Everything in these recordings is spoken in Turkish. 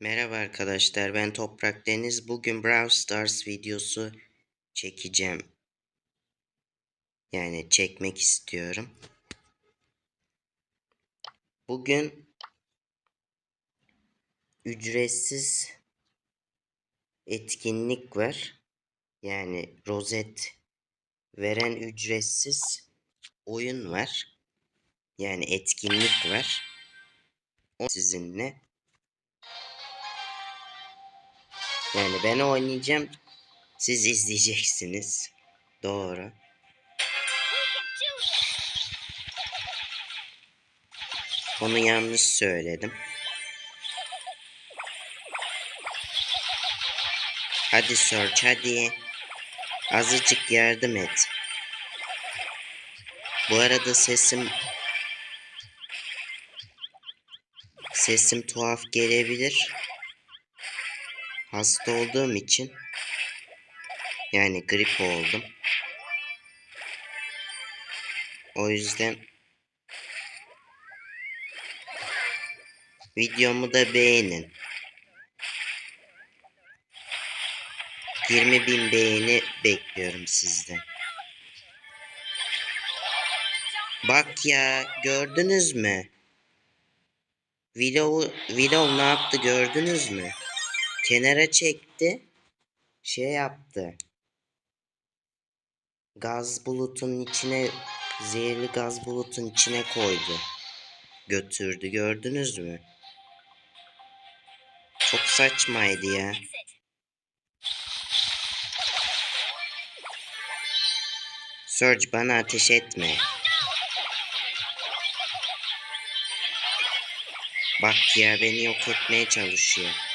Merhaba arkadaşlar ben Toprak Deniz. Bugün Brawl Stars videosu çekeceğim. Yani çekmek istiyorum. Bugün ücretsiz etkinlik var. Yani rozet veren ücretsiz oyun var. Yani etkinlik var. O sizinle. Yani ben oynayacağım. Siz izleyeceksiniz. Doğru. Onu yanlış söyledim. Hadi Search hadi. Azıcık yardım et. Bu arada sesim sesim tuhaf gelebilir. Hasta olduğum için yani grip oldum. O yüzden videomu da beğenin. 20 bin beğeni bekliyorum sizden. Bak ya gördünüz mü? Video, video ne yaptı gördünüz mü? Kenara çekti. Şey yaptı. Gaz bulutun içine zehirli gaz bulutun içine koydu. Götürdü gördünüz mü? Çok saçmaydı ya. Surge bana ateş etme. Bak ya beni yok etmeye çalışıyor.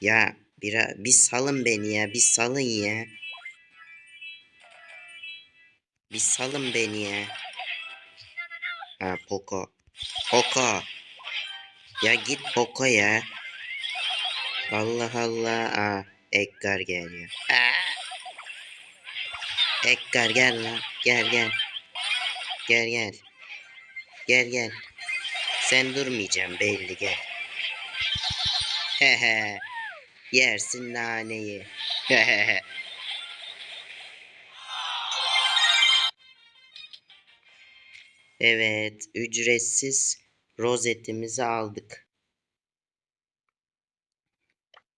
Ya bir, bir salın beni ya bir salın ya. Bir salın beni ya. Ha Poco. Poco. Ya git Poco ya. Allah Allah. Aa, Edgar geliyor. Aa. Edgar gel lan. Gel gel. Gel gel. Gel gel. Sen durmayacaksın belli gel. Hehe. Yersin naneyi. Evet, ücretsiz rozetimizi aldık.